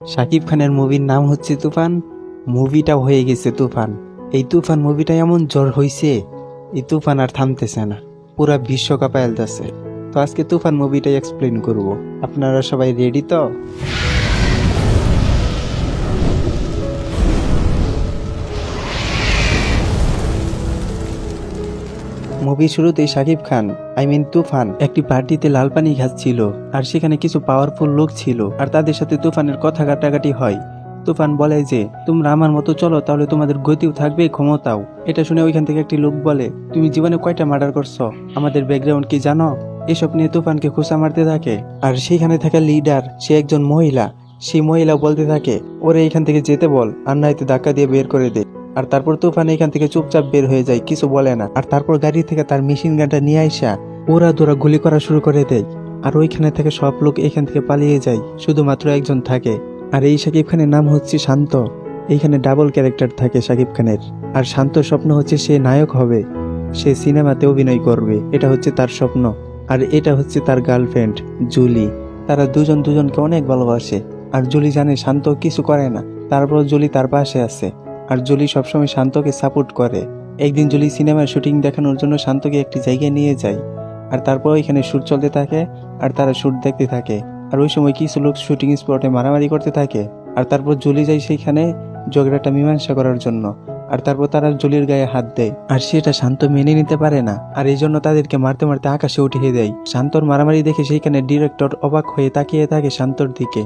শাকিব খানের মুভির নাম হচ্ছে তুফান। মুভিটা হয়ে গেছে তুফান। এই তুফান মুভিটা এমন জ্বর হয়েছে এই তুফান আর থামতেছে না। পুরা বিশ্বকাপ আলতেছে তো আজকে তুফান মুভিটাই এক্সপ্লেন করব। আপনারা সবাই রেডি তো? মুভি শুরুতেই শাকিব খান আই মিন তুফান, একটি পার্টিতে লাল পানি খাচ্ছিল আর সেখানে কিছু পাওয়ারফুল লোক ছিল, আর তাদের সাথে তুফানের কথা কাটাকাটি হয়। তুফান বলে যে, তোমরা আমার মতো চলো, তাহলে তোমাদের গতিও থাকবে, ক্ষমতাও। এটা শুনে ওইখান থেকে একটি লোক বলে, তুমি জীবনে কয়টা মার্ডার করছ? আমাদের ব্যাকগ্রাউন্ড কি জানো? এসব নিয়ে তুফানকে খোঁচা মারতে থাকে, আর সেখানে থাকা লিডার সে একজন মহিলা। সেই মহিলা বলতে থাকে, ওরে এখান থেকে যেতে বল, আর নয়তো ধাক্কা দিয়ে বের করে দে। আর তারপর তুফান এখান থেকে চুপচাপ বের হয়ে যায়, কিছু বলে না। আর তারপর গাড়ি থেকে তার মেশিন গানটা নিয়ে আসা ওরা দোরা গুলি করা শুরু করে দেয়। আর ওইখানে থেকে সব লোক এখান থেকে পালিয়ে যায়, শুধুমাত্র একজন থাকে। আর এই শাকিব খানের নাম হচ্ছে শান্ত। এইখানে ডাবল ক্যারেক্টার থাকে শাকিব খানের। আর শান্ত স্বপ্ন হচ্ছে সে নায়ক হবে। সে সিনেমাতে অভিনয় করবে। এটা হচ্ছে তার স্বপ্ন। আর এটা হচ্ছে তার গার্লফ্রেন্ড জুলি। তারা দুজন দুজনকে অনেক ভালোবাসে। আর জুলি জানে শান্ত কিছু করে না। তারপর জুলি তার পাশে আছে। আর জুলি সবসময় শান্তকে সাপোর্ট করে। একদিন জুলি সিনেমার শুটিং দেখানোর জন্য শান্তকে একটি জায়গায় নিয়ে যায়, আর তারপর এখানে শ্যুট চলতে থাকে, আর তারা শ্যুট দেখতে থাকে। আর ওই সময় কিছু লোক শুটিং স্পটে মারামারি করতে থাকে, আর তারপর জুলি যায় সেইখানে ঝগড়াটা মীমাংসা করার জন্য, আর তারপর তারা জুলির গায়ে হাত দেয়। আর সেটা শান্ত মেনে নিতে পারে না, আর এই জন্য তাদেরকে মারতে মারতে আকাশে উঠিয়ে দেয়। শান্তর মারামারি দেখে সেইখানে ডিরেক্টর অবাক হয়ে তাকিয়ে থাকে শান্তর দিকে।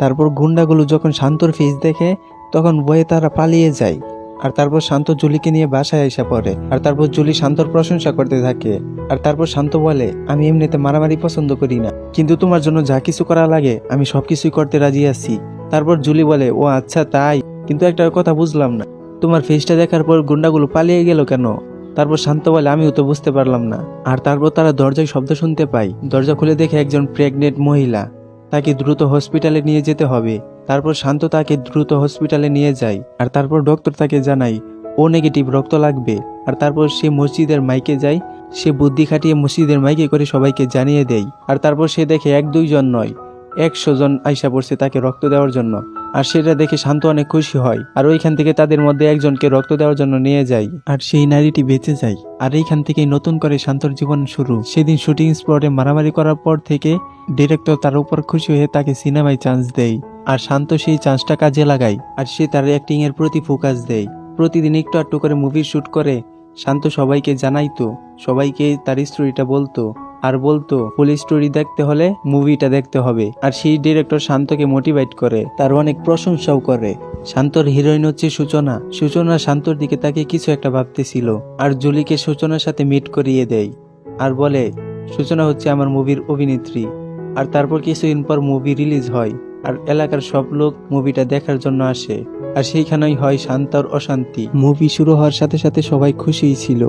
তারপর গুন্ডাগুলো যখন শান্তর ফেস দেখে তখন ভয়ে তারা পালিয়ে যায়। আর তারপর শান্ত জুলিকে নিয়ে বাসায় এসে পড়ে। আর তারপর জুলি শান্তর প্রশংসা করতে থাকে। আর তারপর শান্ত বলে, আমি এমনিতে মারামারি পছন্দ করি না। কিন্তু তোমার জন্য যা কিছু করা লাগে, আমি সবকিছুই করতে রাজি আছি। তারপর জুলি বলে, ও আচ্ছা তাই। কিন্তু একটা কথা বুঝলাম না। তোমার ফেসটা দেখার পর গুন্ডাগুলো পালিয়ে গেল কেন? তারপর শান্ত বলে, আমিও তো বুঝতে পারলাম না। আর তারপর তারা দরজায় শব্দ শুনতে পায়। দরজা খুলে দেখে একজন প্রেগনেন্ট মহিলা। তাকে দ্রুত হসপিটালে নিয়ে যেতে হবে। তারপর শান্ত তাকে দ্রুত হসপিটালে নিয়ে যায়, আর তারপর ডক্টর তাকে জানায়, ও নেগেটিভ রক্ত লাগবে। আর তারপর সে মসজিদের মাইকে যায়, সে বুদ্ধি খাটিয়ে মসজিদের মাইকে করে সবাইকে জানিয়ে দেয়, আর তারপর সে দেখে এক দুইজন নয়, একশো জন আইসা পড়ছে তাকে রক্ত দেওয়ার জন্য। আর সেটা দেখে শান্ত অনেক খুশি হয়। আর ওইখান থেকে তাদের মধ্যে একজনকে রক্ত দেওয়ার জন্য নিয়ে যায় আর সেই নারীটি বেঁচে যায়। আর এইখান থেকেই নতুন করে শান্তর জীবন শুরু। সেদিন শুটিং স্পটে মারামারি করার পর থেকে ডিরেক্টর তার উপর খুশি হয়ে তাকে সিনেমায় চান্স দেয়। আর শান্ত সেই চান্সটা কাজে লাগায়। আর সে তার অ্যাক্টিং এর প্রতি ফোকাস দেয়। প্রতিদিন একটু একটু করে মুভি শুট করে। শান্ত সবাইকে জানাইতো। সবাইকে তার স্টোরিটা বলতো। আর বলতো ফুল স্টোরি দেখতে হলে মুভিটা দেখতে হবে। আর সেই ডিরেক্টর শান্তকে মোটিভেট করে, তার অনেক প্রশংসাও করে। শান্তর হিরোইন হচ্ছে সূচনা। সূচনা শান্তর দিকে তাকে কিছু একটা ভাবতেছিল, আর জুলিকে সূচনার সাথে মিট করিয়ে দেয়। আর বলে, সূচনা হচ্ছে আমার মুভির অভিনেত্রী। আর তারপর কিছুদিন পর মুভি রিলিজ হয়, আর এলাকার সব লোক মুভিটা দেখার জন্য আসে। আর সেইখানেই হয় শান্তর অশান্তি। মুভি শুরু হওয়ার সাথে সাথে সবাই খুশিই ছিল।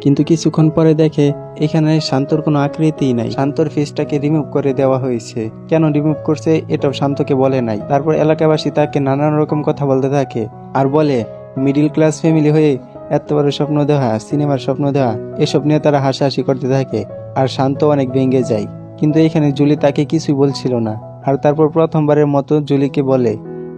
কিন্তু কিছুক্ষণ পরে দেখে এখানে শান্তর কোনো আকৃতিই নাই। শান্তর ফেসটাকে রিমুভ করে দেওয়া হয়েছে। কেন রিমুভ করছে এটাও শান্তকে বলে নাই। তারপর এলাকাবাসী তাকে নানান রকম কথা বলতে থাকে আর বলে, মিডিল ক্লাস ফ্যামিলি হয়ে এত বড় স্বপ্ন দেওয়া সিনেমার স্বপ্ন দেওয়া এসব নিয়ে তারা হাসাহাসি করতে থাকে আর শান্ত অনেক ভেঙে যায়। কিন্তু এখানে জুলি তাকে কিছুই বলছিল না। আর তারপর প্রথমবারের মতো জুলিকে বলে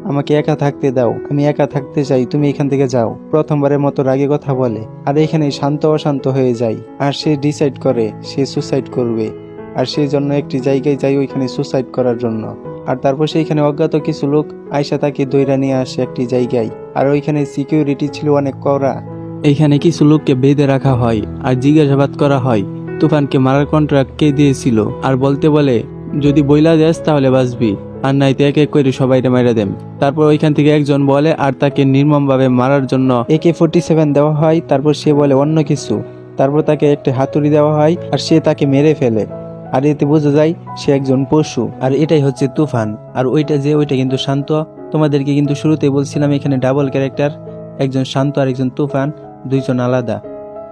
আমাকে একা থাকতে দাও, আমি একা থাকতে চাই, তুমি এখান থেকে যাও। প্রথমবারের মতো রাগে কথা বলে, আর এখানে শান্ত অশান্ত হয়ে যায়। আর সে ডিসাইড করে, সে সুসাইড করবে। আর সেই জন্য একটি জায়গায় যাই ওইখানে সুসাইড করার জন্য। আর তারপর সেইখানে অজ্ঞাত কিছু লোক আয়সা তাকে দৈরা নিয়ে আসে একটি জায়গায়। আর ওইখানে সিকিউরিটি ছিল অনেক কড়া। এইখানে কিছু লোককে বেঁধে রাখা হয়, আর জিজ্ঞাসাবাদ করা হয়, তুফানকে মারার কন্ট্রাক্ট কে দিয়েছিল? আর বলতে বলে, যদি বইলা যাস তাহলে বাঁচবি। আর নাইতে এক এক করে সবাইকে মারা দেন তারপর ওইখান থেকে একজন বলে, আর তাকে নির্মমভাবে মারার জন্য একে ফোর্টি সেভেন দেওয়া হয়। তারপর সে বলে, অন্য কিছু। তারপর তাকে একটা হাতুড়ি দেওয়া হয় আর সে তাকে মেরে ফেলে। আর এতে বোঝা যায়, সে একজন পশু। আর এটাই হচ্ছে তুফান। আর ওইটা যে, ওইটা কিন্তু শান্ত। তোমাদেরকে কিন্তু শুরুতে বলছিলাম, এখানে ডাবল ক্যারেক্টার। একজন শান্ত আর একজন তুফান, দুইজন আলাদা।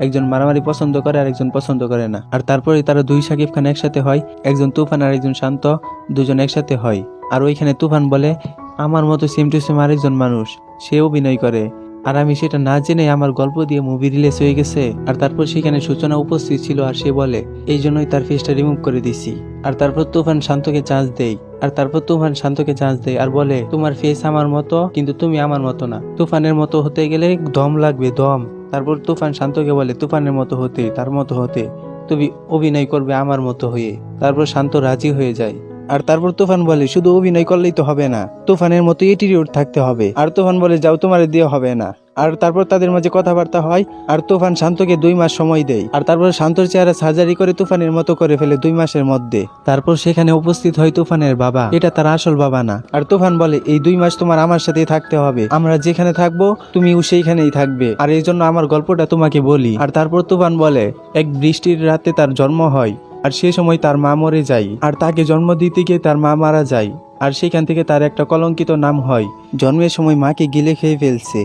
একজন মারামারি পছন্দ করে আর একজন পছন্দ করে না। আর তারপরে তারা দুই সাকিব খান একসাথে হয়। একজন তুফান আর একজন শান্ত, দুজন একসাথে হয়। আর ওইখানে তুফান বলে, আমার মতো সেম টু সেম আরেকজন মানুষ সে অভিনয় করে। আর আমি সেটা না জেনে আমার গল্প দিয়ে মুভি রিলিজ হয়ে গেছে। আর তারপর সেখানে সূচনা উপস্থিত ছিল আর সে বলে এই জন্যই তার ফেসটা রিমুভ করে দিছি। আর তারপর তুফান শান্তকে চান্স দেই আর তারপর তুফান শান্তকে চান্স দেয় আর বলে, তোমার ফেস আমার মতো, কিন্তু তুমি আমার মতো না। তুফানের মতো হতে গেলে দম লাগবে, দম। তারপর তুফান শান্তকে বলে, তুফানের মতো হতে, তার মতো হতে। তুমি অভিনয় করবে আমার মতো হয়ে। তারপর শান্ত রাজি হয়ে যায়। আর তারপর তুফান বলে, শুধু অভিনয় করলেই তো হবে না। তুফানের মতো এটিটিউড থাকতে হবে। আর তুফান বলে, যাও তোমার দিয়ে হবে না। আর তারপর তাদের মাঝে কথাবার্তা হয়, আর তুফান শান্তকে দুই মাস সময় দেয়। আর তারপর শান্তর চেহারা সার্জারি করে তুফানের মতো করে ফেলে দুই মাসের মধ্যে। তারপর সেখানে উপস্থিত হয় তুফানের বাবা। এটা তার আসল বাবা না। আর তুফান বলে, এই দুই মাস তোমার আমার সাথে থাকতে হবে। আমরা যেখানে থাকব তুমিও সেইখানেই থাকবে। আর এই জন্য আমার গল্পটা তোমাকে বলি। আর তারপর তুফান বলে, এক বৃষ্টির রাতে তার জন্ম হয়। আর সে সময় তার মা মরে যায়, আর তাকে জন্ম দিতে গিয়ে তার মা মারা যায়, আর সেখান থেকে তার একটা কলঙ্কিত নাম হয়। জন্মের সময় মাকে গিলে খেয়ে ফেলছে।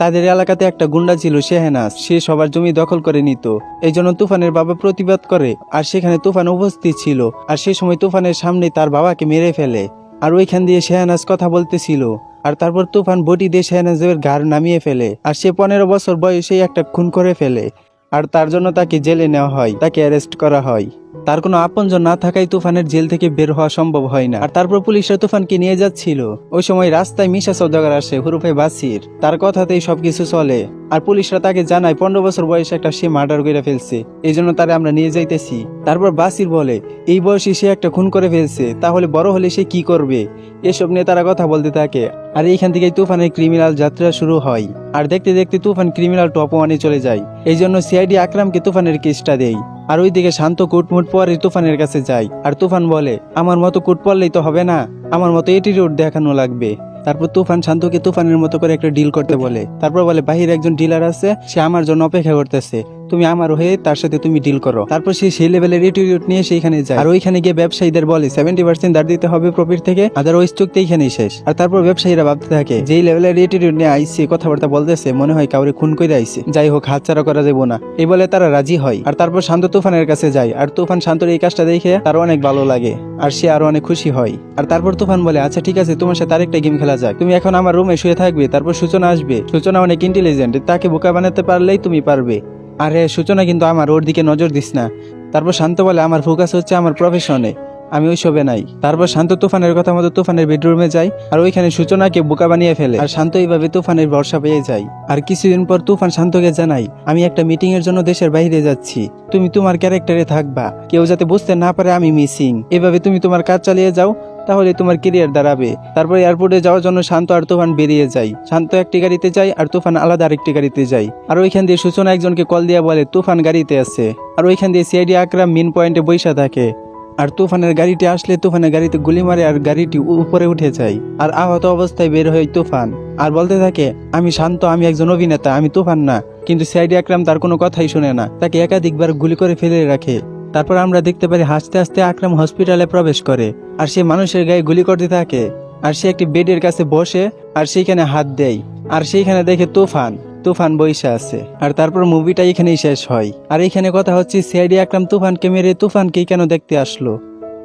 তাদের এলাকাতে একটা গুন্ডা ছিল শেহনাজ সে সবার জমি দখল করে নিত। এই জন্য তুফানের বাবা প্রতিবাদ করে, আর সেখানে তুফান উপস্থিত ছিল, আর সে সময় তুফানের সামনে তার বাবাকে মেরে ফেলে। আর ওইখান দিয়ে শেহনাজ কথা বলতেছিল, আর তারপর তুফান বটি দিয়ে শেহনাজের ঘাড় নামিয়ে ফেলে, আর সে পনেরো বছর বয়সে একটা খুন করে ফেলে। আর তার জন্য তাকে জেলে নেওয়া হয়, তাকে অ্যারেস্ট করা হয়। তার কোনো আপনজন না থাকায় তুফানের জেল থেকে বের হওয়া সম্ভব হয় না। আর তারপর পুলিশরা তুফানকে নিয়ে যাচ্ছিল। ওই সময় রাস্তায় মিশা সৌদাগর আসে, হুরুফে বাসির। তার কথাতেই সবকিছু চলে। আর পুলিশরা তাকে জানায়, পনেরো বছর বয়সে একটা সে মার্ডার করে ফেলছে। এই জন্য তারা আমরা নিয়ে যাইতেছি। তারপর বাসির বলে, এই বয়সে সে একটা খুন করে ফেলছে। তাহলে বড় হলে সে কি করবে? এসব নিয়ে তারা কথা বলতে থাকে। আর এইখান থেকে তুফানের ক্রিমিনাল যাত্রা শুরু হয়। আর দেখতে দেখতে তুফান ক্রিমিনাল টপ ওয়ানে চলে যায়। এই জন্য সিআইডি আকরামকে তুফানের কেসটা দেয়। আর ওইদিকে শান্ত কুটমুট পরে তুফানের কাছে যায়। আর তুফান বলে, আমার মতো কুট পড়লেই তো হবে না। আমার মতো এটিটিউড দেখানো লাগবে। তারপর তুফান শান্তকে তুফানের মতো করে একটা ডিল করতে বলে। তারপর বলে, বাহির একজন ডিলার আছে, সে আমার জন্য অপেক্ষা করতেছে। তুমি আমার হয়ে তার সাথে তুমি ডিল করো। তারপর সে সেই লেভেলের এটিটিউড নিয়ে সেইখানে যায়। আর ওইখানে গিয়ে ব্যবসায়ীদের বলে সেভেন্টি পার্সেন্ট দাঁড় দিতে হবে প্রফিট থেকে আদারওয়াইজ চুক্তি এইখানেই শেষ। আর তারপর ব্যবসায়ীরা ভাবতে থাকে, যেই লেভেলের এটিটিউড নিয়ে আইসে, কথাবার্তা বলতেছে, মনে হয় কাউরে খুন করে আইসে। যাই হোক, হাতছাড়া করা যাব না। এই বলে তারা রাজি হয়। আর তারপর শান্ত তুফানের কাছে যায়। আর তুফান শান্তর এই কাজটা দেখে তার অনেক ভালো লাগে। আর সে আরও অনেক খুশি হয়। আর তারপর তুফান বলে আচ্ছা ঠিক আছে, তোমার সাথে আরেকটা গেম খেলা যাক। তুমি এখন আমার রুমে শুয়ে থাকবে, তারপর সূচনা আসবে। সূচনা অনেক ইন্টেলিজেন্ট তাকে বোকা বানাতে পারলেই তুমি পারবে। আরে, সূচনা কিন্তু আমার ওর দিকে নজর দিস না। তারপর শান্ত বলে, আমার ফোকাস হচ্ছে আমার প্রফেশনে আমি ওইসবে নাই। তারপর শান্ত তুফানের কথা মতো তুফানের বেডরুমে যাই আর ওইখানে সূচনাকে বোকা বানিয়ে ফেলে। আর শান্ত এইভাবে তুফানের ভরসা পেয়ে যায়। আর কিছুদিন পর তুফান শান্তকে জানাই আমি একটা মিটিং এর জন্য দেশের বাইরে যাচ্ছি। তুমি তোমার ক্যারেক্টারে থাকবা। কেউ যাতে বুঝতে না পারে আমি মিসিং এভাবে তুমি তোমার কাজ চালিয়ে যাও। তাহলে তোমার কেরিয়ার দাঁড়াবে। তারপর এয়ারপোর্টে যাওয়ার জন্য শান্ত আর তুফান বেরিয়ে যায়। শান্ত একটি গাড়িতে যায় আর তুফান আলাদা আরেকটি গাড়িতে যায়। আর ওইখান দিয়ে সূচনা একজনকে কল দিয়ে বলে, তুফান গাড়িতে আছে। আর ওইখান দিয়ে সিআইডি আকরাম মিন পয়েন্টে বৈশা থাকে। আর তুফানের গাড়িটি আসলে তুফানের গাড়িতে গুলি মারে আর গাড়িটি উপরে উঠে যায়। আর আহত অবস্থায় বের হয় তুফান। আর বলতে থাকে, আমি শান্ত, আমি একজন অভিনেতা, আমি তুফান না। কিন্তু সিআইডি আকরাম তার কোনো কথাই শুনে না। তাকে একাধিকবার গুলি করে ফেলে রাখে। তারপর আমরা দেখতে পারি হাসতে হাসতে আকরাম হসপিটালে প্রবেশ করে, আর সে মানুষের গায়ে গুলি করতে থাকে, আর সে একটি বেডের কাছে বসে, আর সেইখানে হাত দেয়, আর সেইখানে দেখে তুফান তুফান বইসা আছে, আর তারপর মুভিটা এখানেই শেষ হয়। আর এখানে কথা হচ্ছে, সিআইডি আকরাম তুফানকে মেরে তুফানকেই কেন দেখতে আসলো?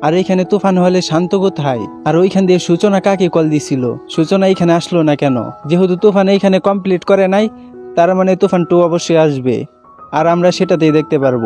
আর এখানে তুফান হলে শান্ত কোথায়? আর ওইখান দিয়ে সূচনা কাকে কল দিছিল? সূচনা এখানে আসলো না কেন? যেহেতু তুফান এইখানে কমপ্লিট করে নাই, তার মানে তুফান টু অবশ্যই আসবে। আর আমরা সেটাতেই দেখতে পারব।